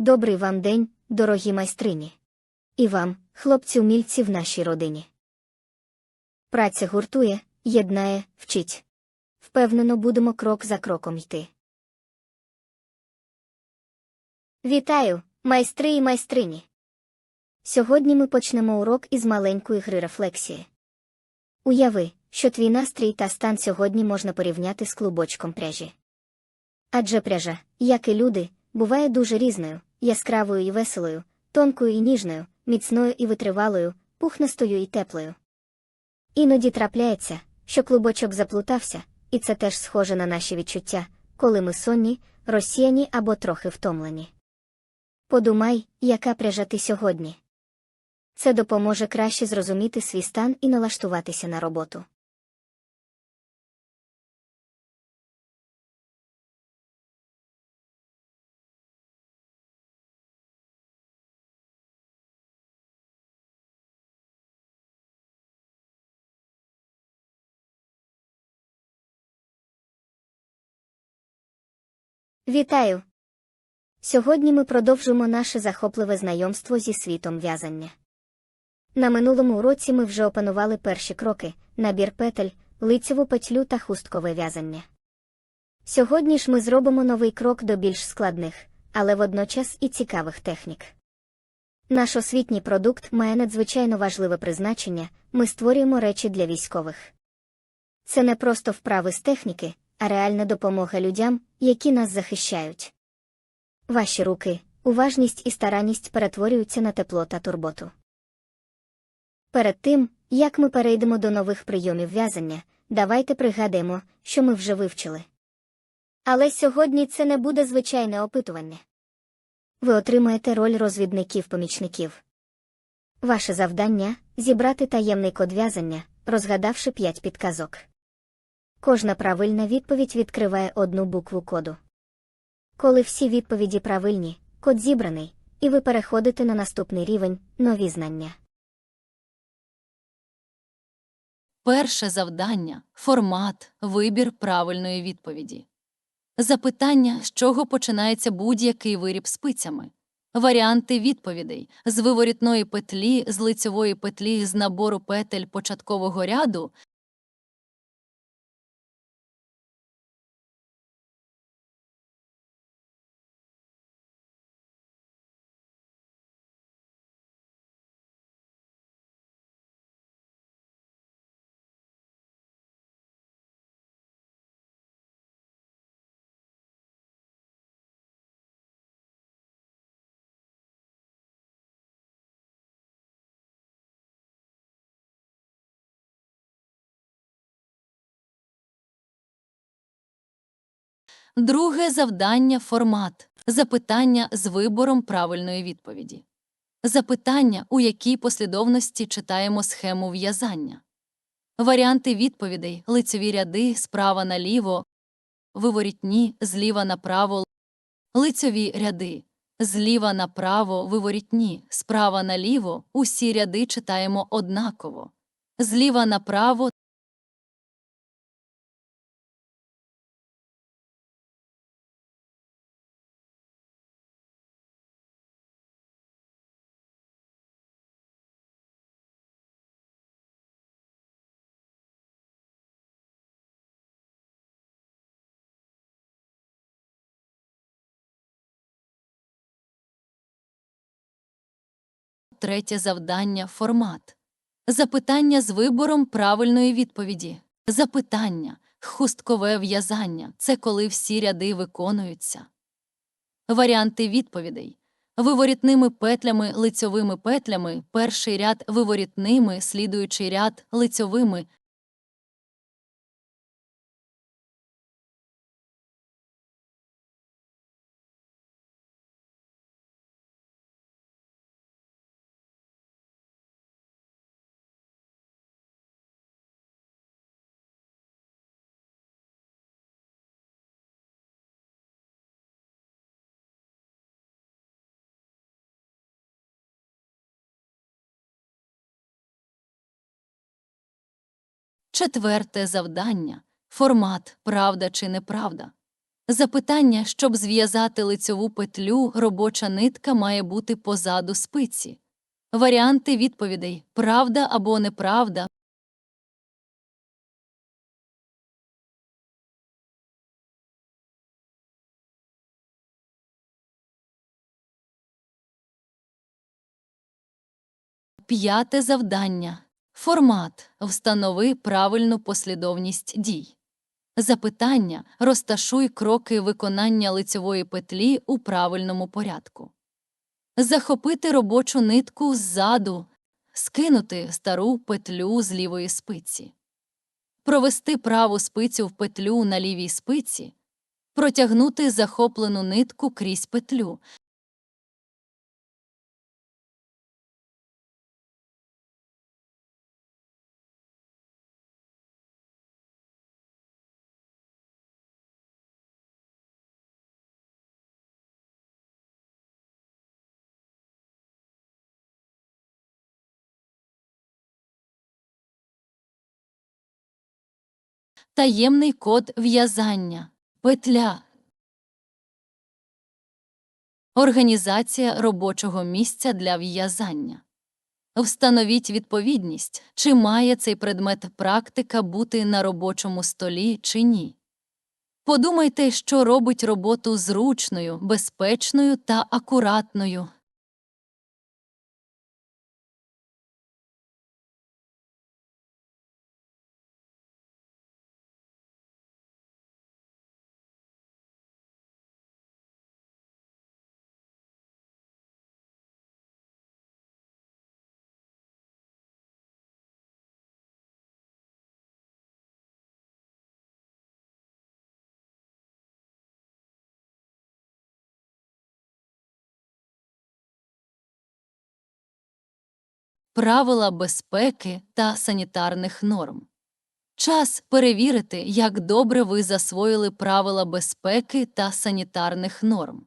Добрий вам день, дорогі майстрині. І вам, хлопці-умільці в нашій родині. Праця гуртує, єднає, вчить. Впевнено будемо крок за кроком йти. Вітаю, майстри і майстрині. Сьогодні ми почнемо урок із маленької гри рефлексії. Уяви, що твій настрій та стан сьогодні можна порівняти з клубочком пряжі. Адже пряжа, як і люди, буває дуже різною, яскравою і веселою, тонкою і ніжною, міцною і витривалою, пухнастою і теплою. Іноді трапляється, що клубочок заплутався, і це теж схоже на наші відчуття, коли ми сонні, розсіяні або трохи втомлені. Подумай, яка пряжа ти сьогодні. Це допоможе краще зрозуміти свій стан і налаштуватися на роботу. Вітаю! Сьогодні ми продовжуємо наше захопливе знайомство зі світом в'язання. На минулому уроці ми вже опанували перші кроки, набір петель, лицеву петлю та хусткове в'язання. Сьогодні ж ми зробимо новий крок до більш складних, але водночас і цікавих технік. Наш освітній продукт має надзвичайно важливе призначення, ми створюємо речі для військових. Це не просто вправи з техніки, а реальна допомога людям, які нас захищають. Ваші руки, уважність і старанність перетворюються на тепло та турботу. Перед тим, як ми перейдемо до нових прийомів в'язання, давайте пригадаємо, що ми вже вивчили. Але сьогодні це не буде звичайне опитування. Ви отримаєте роль розвідників-помічників. Ваше завдання зібрати таємний код в'язання, розгадавши п'ять підказок. Кожна правильна відповідь відкриває одну букву коду. Коли всі відповіді правильні, код зібраний, і ви переходите на наступний рівень нові знання. Перше завдання формат, вибір правильної відповіді. Запитання, з чого починається будь-який виріб спицями. Варіанти відповідей з виворітної петлі, з лицьової петлі, з набору петель початкового ряду. Друге завдання формат. Запитання з вибором правильної відповіді. Запитання, у якій послідовності читаємо схему в'язання. Варіанти відповідей лицеві ряди справа наліво, виворітні зліва направо, лицеві ряди зліва направо, виворітні справа наліво. Усі ряди читаємо однаково. Зліва направо Третє завдання формат. Запитання з вибором правильної відповіді. Запитання хусткове в'язання це коли всі ряди виконуються. Варіанти відповідей. Виворітними петлями, лицьовими петлями, перший ряд виворітними, слідуючий ряд лицьовими. Четверте завдання формат правда чи неправда. Запитання, щоб зв'язати лицьову петлю, робоча нитка має бути позаду спиці. Варіанти відповідей правда або неправда. П'яте завдання. Формат. Встанови правильну послідовність дій. Запитання. Розташуй кроки виконання лицьової петлі у правильному порядку. Захопити робочу нитку ззаду. Скинути стару петлю з лівої спиці. Провести праву спицю в петлю на лівій спиці. Протягнути захоплену нитку крізь петлю. Таємний код в'язання. Петля. Організація робочого місця для в'язання. Встановіть відповідність, чи має цей предмет практика бути на робочому столі чи ні. Подумайте, що робить роботу зручною, безпечною та акуратною. Правила безпеки та санітарних норм. Час перевірити, як добре ви засвоїли правила безпеки та санітарних норм.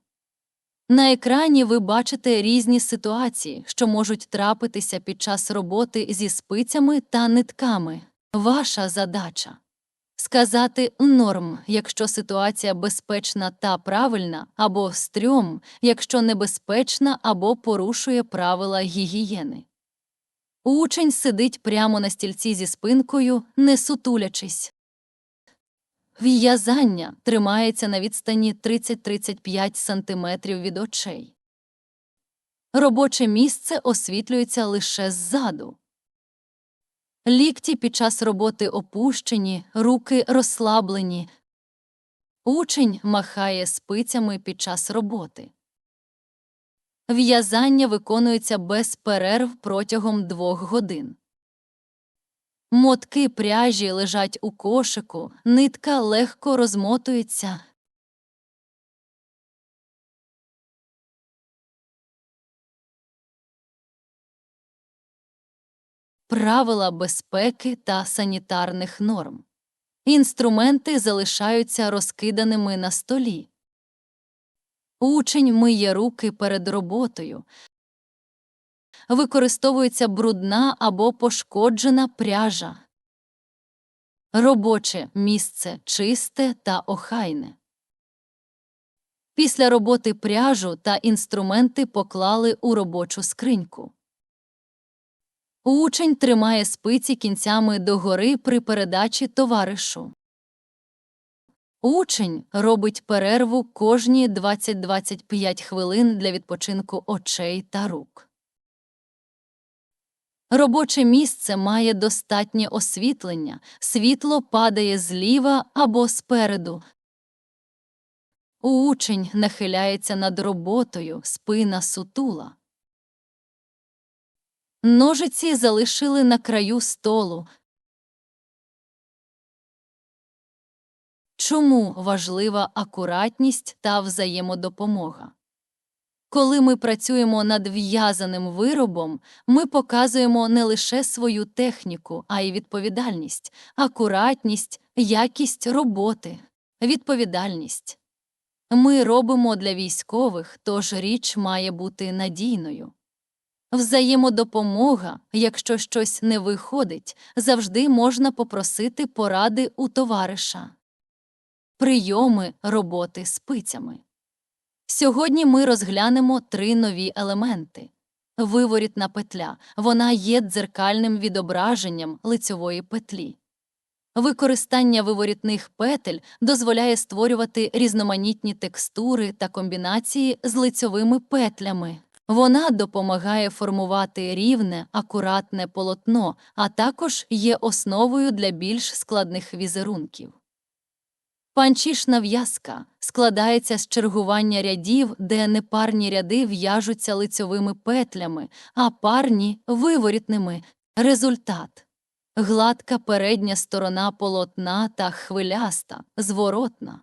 На екрані ви бачите різні ситуації, що можуть трапитися під час роботи зі спицями та нитками. Ваша задача сказати норм, якщо ситуація безпечна та правильна, або стрьом, якщо небезпечна або порушує правила гігієни. Учень сидить прямо на стільці зі спинкою, не сутулячись. В'язання тримається на відстані 30-35 см від очей. Робоче місце освітлюється лише ззаду. Лікті під час роботи опущені, руки розслаблені. Учень махає спицями під час роботи. В'язання виконується без перерв протягом двох годин. Мотки пряжі лежать у кошику, нитка легко розмотується. Правила безпеки та санітарних норм. Інструменти залишаються розкиданими на столі. Учень миє руки перед роботою. Використовується брудна або пошкоджена пряжа. Робоче місце чисте та охайне. Після роботи пряжу та інструменти поклали у робочу скриньку. Учень тримає спиці кінцями догори при передачі товаришу. Учень робить перерву кожні 20-25 хвилин для відпочинку очей та рук. Робоче місце має достатнє освітлення, світло падає зліва або спереду. Учень нахиляється над роботою, спина сутула. Ножиці залишили на краю столу. Чому важлива акуратність та взаємодопомога? Коли ми працюємо над в'язаним виробом, ми показуємо не лише свою техніку, а й відповідальність, акуратність, якість роботи, відповідальність. Ми робимо для військових, тож річ має бути надійною. Взаємодопомога, якщо щось не виходить, завжди можна попросити поради у товариша. Прийоми роботи спицями. Сьогодні ми розглянемо три нові елементи. Виворітна петля вона є дзеркальним відображенням лицьової петлі. Використання виворітних петель дозволяє створювати різноманітні текстури та комбінації з лицьовими петлями. Вона допомагає формувати рівне, акуратне полотно, а також є основою для більш складних візерунків. Панчішна в'язка складається з чергування рядів, де непарні ряди в'яжуться лицьовими петлями, а парні виворітними. Результат гладка передня сторона полотна та хвиляста, зворотна.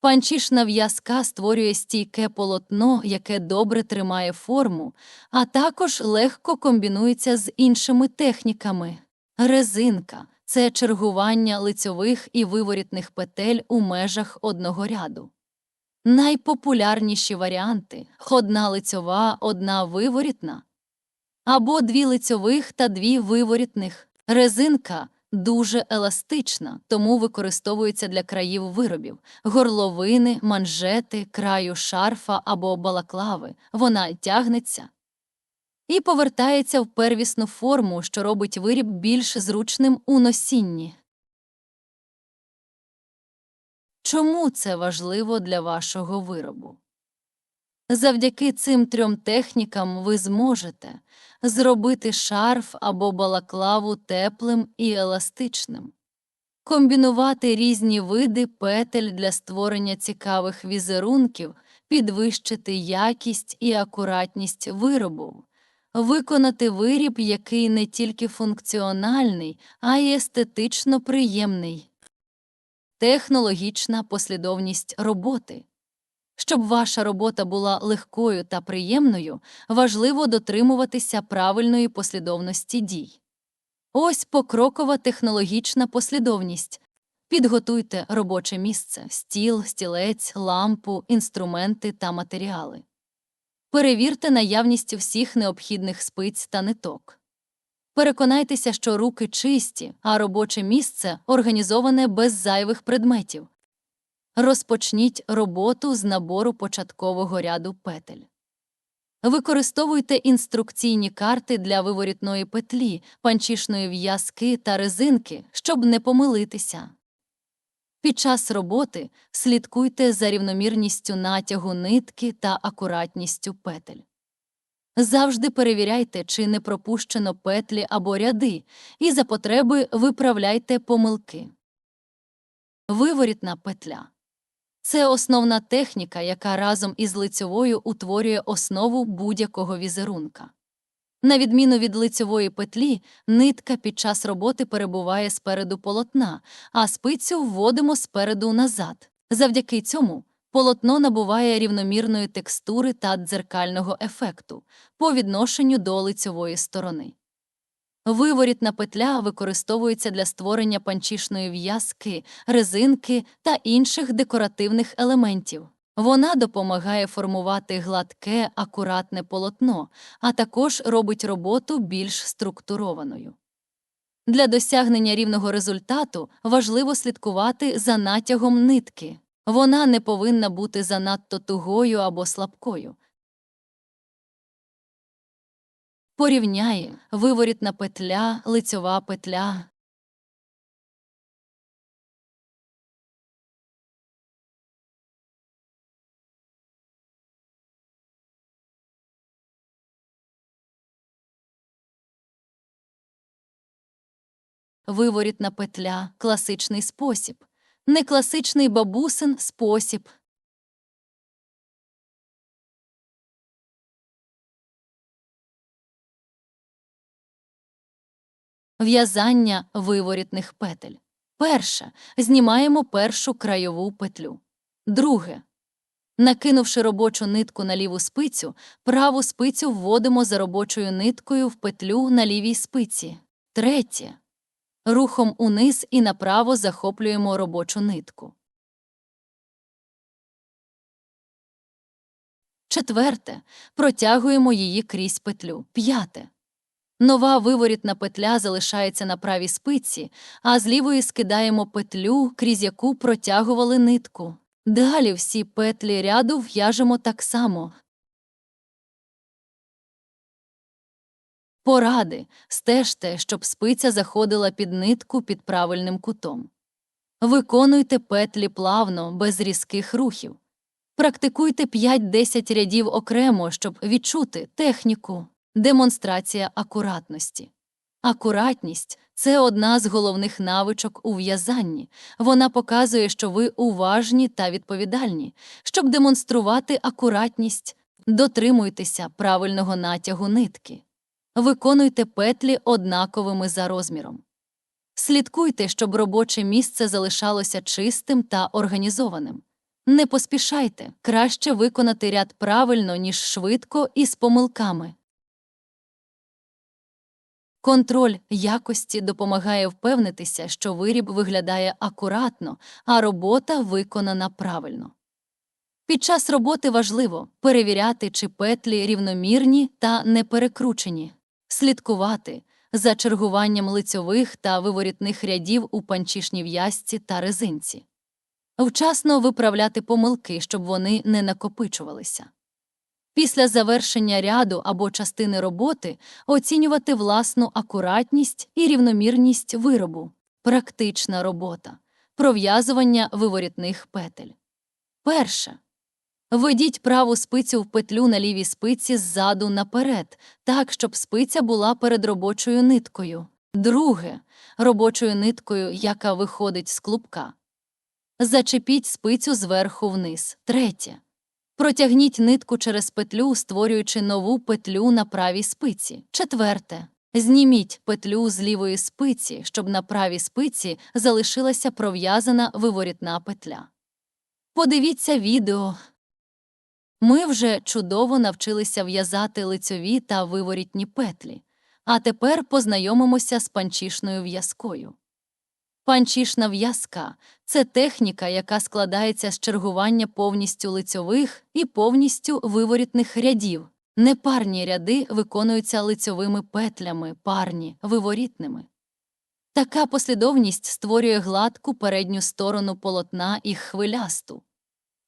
Панчішна в'язка створює стійке полотно, яке добре тримає форму, а також легко комбінується з іншими техніками. Резинка це чергування лицьових і виворітних петель у межах одного ряду. Найпопулярніші варіанти одна лицьова, одна виворітна, або дві лицьових та дві виворітних. Резинка дуже еластична, тому використовується для країв виробів, горловини, манжети, краю шарфа або балаклави. Вона тягнеться і повертається в первісну форму, що робить виріб більш зручним у носінні. Чому це важливо для вашого виробу? Завдяки цим трьом технікам ви зможете зробити шарф або балаклаву теплим і еластичним, комбінувати різні види петель для створення цікавих візерунків, підвищити якість і акуратність виробу, виконати виріб, який не тільки функціональний, а й естетично приємний. Технологічна послідовність роботи. Щоб ваша робота була легкою та приємною, важливо дотримуватися правильної послідовності дій. Ось покрокова технологічна послідовність. Підготуйте робоче місце, стіл, стілець, лампу, інструменти та матеріали. Перевірте наявність всіх необхідних спиць та ниток. Переконайтеся, що руки чисті, а робоче місце організоване без зайвих предметів. Розпочніть роботу з набору початкового ряду петель. Використовуйте інструкційні карти для виворітної петлі, панчішної в'язки та резинки, щоб не помилитися. Під час роботи слідкуйте за рівномірністю натягу нитки та акуратністю петель. Завжди перевіряйте, чи не пропущено петлі або ряди, і за потреби виправляйте помилки. Виворітна петля це основна техніка, яка разом із лицьовою утворює основу будь-якого візерунка. На відміну від лицьової петлі, нитка під час роботи перебуває спереду полотна, а спицю вводимо спереду назад. Завдяки цьому полотно набуває рівномірної текстури та дзеркального ефекту по відношенню до лицьової сторони. Виворітна петля використовується для створення панчішної в'язки, резинки та інших декоративних елементів. Вона допомагає формувати гладке, акуратне полотно, а також робить роботу більш структурованою. Для досягнення рівного результату важливо слідкувати за натягом нитки. Вона не повинна бути занадто тугою або слабкою. Порівняє виворітна петля, лицьова петля. Виворітна петля класичний спосіб, некласичний бабусин спосіб. В'язання виворітних петель. Перше. Знімаємо першу краєву петлю. Друге. Накинувши робочу нитку на ліву спицю, праву спицю вводимо за робочою ниткою в петлю на лівій спиці. Третє. Рухом униз і направо захоплюємо робочу нитку. Четверте. Протягуємо її крізь петлю. П'яте. Нова виворітна петля залишається на правій спиці, а з лівої скидаємо петлю, крізь яку протягували нитку. Далі всі петлі ряду в'яжемо так само. Поради. Стежте, щоб спиця заходила під нитку під правильним кутом. Виконуйте петлі плавно, без різких рухів. Практикуйте 5-10 рядів окремо, щоб відчути техніку. Демонстрація акуратності. Акуратність це одна з головних навичок у в'язанні. Вона показує, що ви уважні та відповідальні. Щоб демонструвати акуратність, дотримуйтеся правильного натягу нитки. Виконуйте петлі однаковими за розміром. Слідкуйте, щоб робоче місце залишалося чистим та організованим. Не поспішайте, краще виконати ряд правильно, ніж швидко і з помилками. Контроль якості допомагає впевнитися, що виріб виглядає акуратно, а робота виконана правильно. Під час роботи важливо перевіряти, чи петлі рівномірні та не перекручені, слідкувати за чергуванням лицьових та виворітних рядів у панчішній в'язці та резинці, вчасно виправляти помилки, щоб вони не накопичувалися. Після завершення ряду або частини роботи оцінювати власну акуратність і рівномірність виробу, практична робота, пров'язування виворітних петель. Перше. Введіть праву спицю в петлю на лівій спиці ззаду наперед, так, щоб спиця була перед робочою ниткою. Друге. Робочою ниткою, яка виходить з клубка. Зачепіть спицю зверху вниз. Третє. Протягніть нитку через петлю, створюючи нову петлю на правій спиці. Четверте. Зніміть петлю з лівої спиці, щоб на правій спиці залишилася пров'язана виворітна петля. Подивіться відео. Ми вже чудово навчилися в'язати лицьові та виворітні петлі, а тепер познайомимося з панчішною в'язкою. Панчішна в'язка це техніка, яка складається з чергування повністю лицьових і повністю виворітних рядів. Непарні ряди виконуються лицьовими петлями, парні виворітними. Така послідовність створює гладку передню сторону полотна і хвилясту.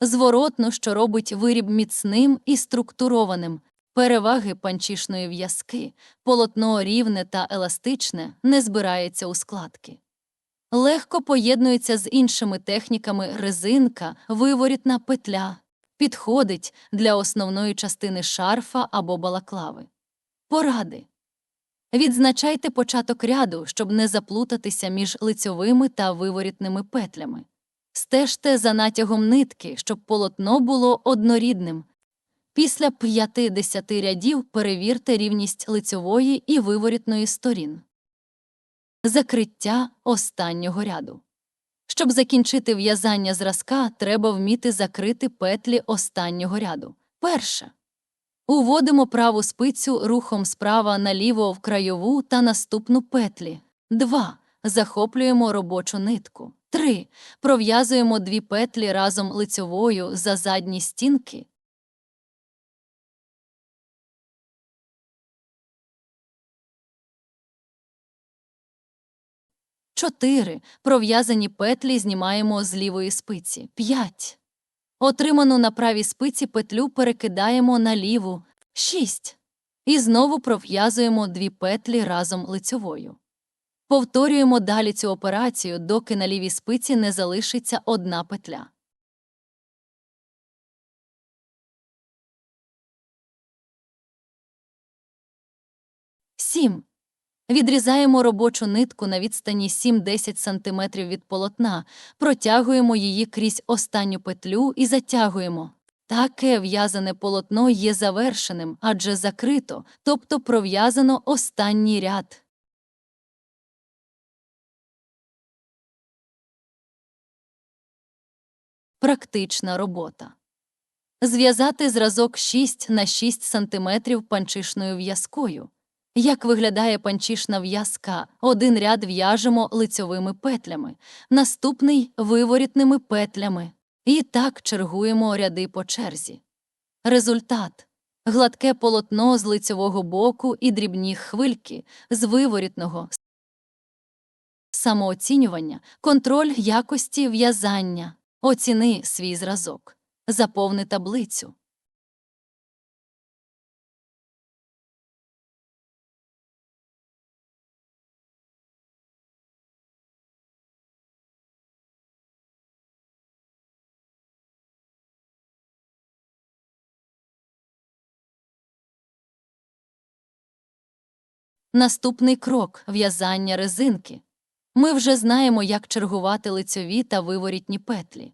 Зворотно, що робить виріб міцним і структурованим. Переваги панчішної в'язки, полотно рівне та еластичне не збирається у складки легко поєднується з іншими техніками резинка, виворітна петля, підходить для основної частини шарфа або балаклави. Поради. Відзначайте початок ряду, щоб не заплутатися між лицьовими та виворітними петлями. Стежте за натягом нитки, щоб полотно було однорідним. Після 50 рядів перевірте рівність лицьової і виворітної сторін. Закриття останнього ряду. Щоб закінчити в'язання зразка, треба вміти закрити петлі останнього ряду. Перше. Уводимо праву спицю рухом справа наліво в крайову та наступну петлі. 2. Захоплюємо робочу нитку. 3. Пров'язуємо дві петлі разом лицьовою за задні стінки. 4. Пров'язані петлі знімаємо з лівої спиці. 5. Отриману на правій спиці петлю перекидаємо на ліву. 6. І знову пров'язуємо дві петлі разом лицьовою. Повторюємо далі цю операцію, доки на лівій спиці не залишиться одна петля. Сім. Відрізаємо робочу нитку на відстані 7-10 см від полотна, протягуємо її крізь останню петлю і затягуємо. Таке в'язане полотно є завершеним, адже закрито, тобто пров'язано останній ряд. Практична робота. Зв'язати зразок 6 на 6 см панчишною в'язкою. Як виглядає панчішна в'язка? Один ряд в'яжемо лицьовими петлями, наступний виворітними петлями. І так чергуємо ряди по черзі. Результат гладке полотно з лицьового боку і дрібні хвильки з виворітного самооцінювання, контроль якості в'язання, оціни свій зразок, заповни таблицю. Наступний крок в'язання резинки. Ми вже знаємо, як чергувати лицьові та виворітні петлі.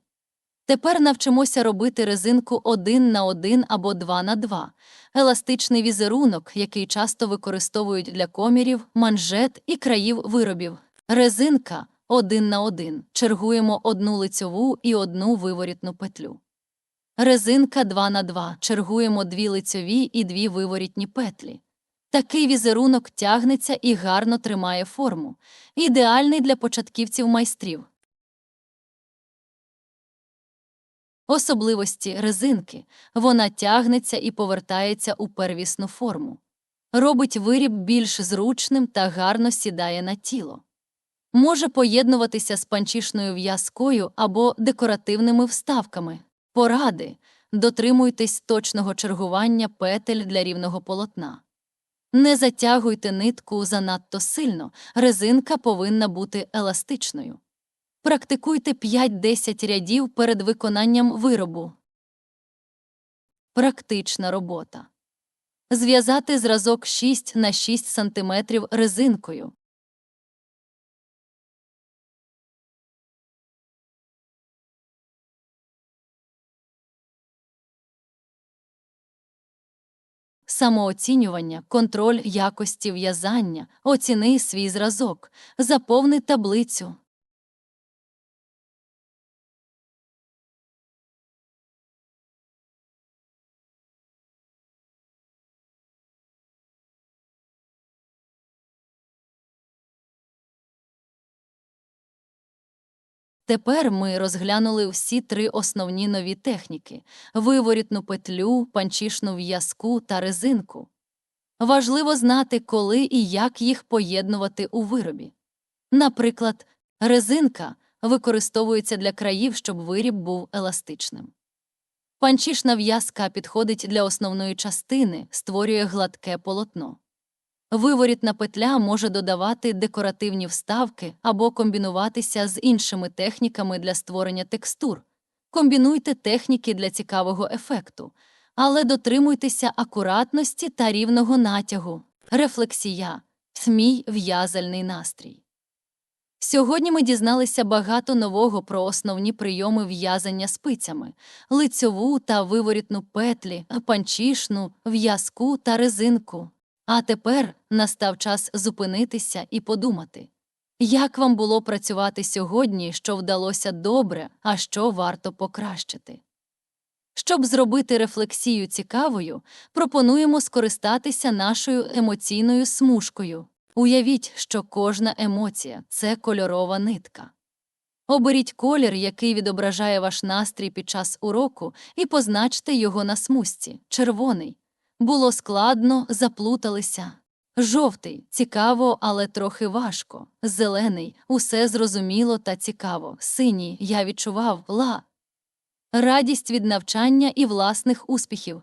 Тепер навчимося робити резинку один на один або два на два, еластичний візерунок, який часто використовують для комірів, манжет і країв виробів. Резинка один на один. Чергуємо одну лицьову і одну виворітну петлю. Резинка 2 на 2. Чергуємо дві лицьові і дві виворітні петлі. Такий візерунок тягнеться і гарно тримає форму, ідеальний для початківців майстрів. Особливості резинки вона тягнеться і повертається у первісну форму, робить виріб більш зручним та гарно сідає на тіло. Може поєднуватися з панчішною в'язкою або декоративними вставками. Поради дотримуйтесь точного чергування петель для рівного полотна. Не затягуйте нитку занадто сильно, резинка повинна бути еластичною. Практикуйте 5-10 рядів перед виконанням виробу. Практична робота. Зв'язати зразок 6 на 6 см резинкою. Самооцінювання, контроль якості в'язання, оціни свій зразок, заповни таблицю. Тепер ми розглянули всі три основні нові техніки виворітну петлю, панчішну в'язку та резинку. Важливо знати, коли і як їх поєднувати у виробі. Наприклад, резинка використовується для країв, щоб виріб був еластичним. Панчішна в'язка підходить для основної частини, створює гладке полотно. Виворітна петля може додавати декоративні вставки або комбінуватися з іншими техніками для створення текстур. Комбінуйте техніки для цікавого ефекту, але дотримуйтеся акуратності та рівного натягу. Рефлексія мій в'язальний настрій. Сьогодні ми дізналися багато нового про основні прийоми в'язання спицями, лицьову та виворітну петлі, панчішну, в'язку та резинку. А тепер настав час зупинитися і подумати, як вам було працювати сьогодні, що вдалося добре, а що варто покращити. Щоб зробити рефлексію цікавою, пропонуємо скористатися нашою емоційною смужкою. Уявіть, що кожна емоція це кольорова нитка. Оберіть колір, який відображає ваш настрій під час уроку, і позначте його на смужці червоний. Було складно, заплуталися. Жовтий цікаво, але трохи важко. Зелений усе зрозуміло та цікаво. Синій я відчував ла. Радість від навчання і власних успіхів.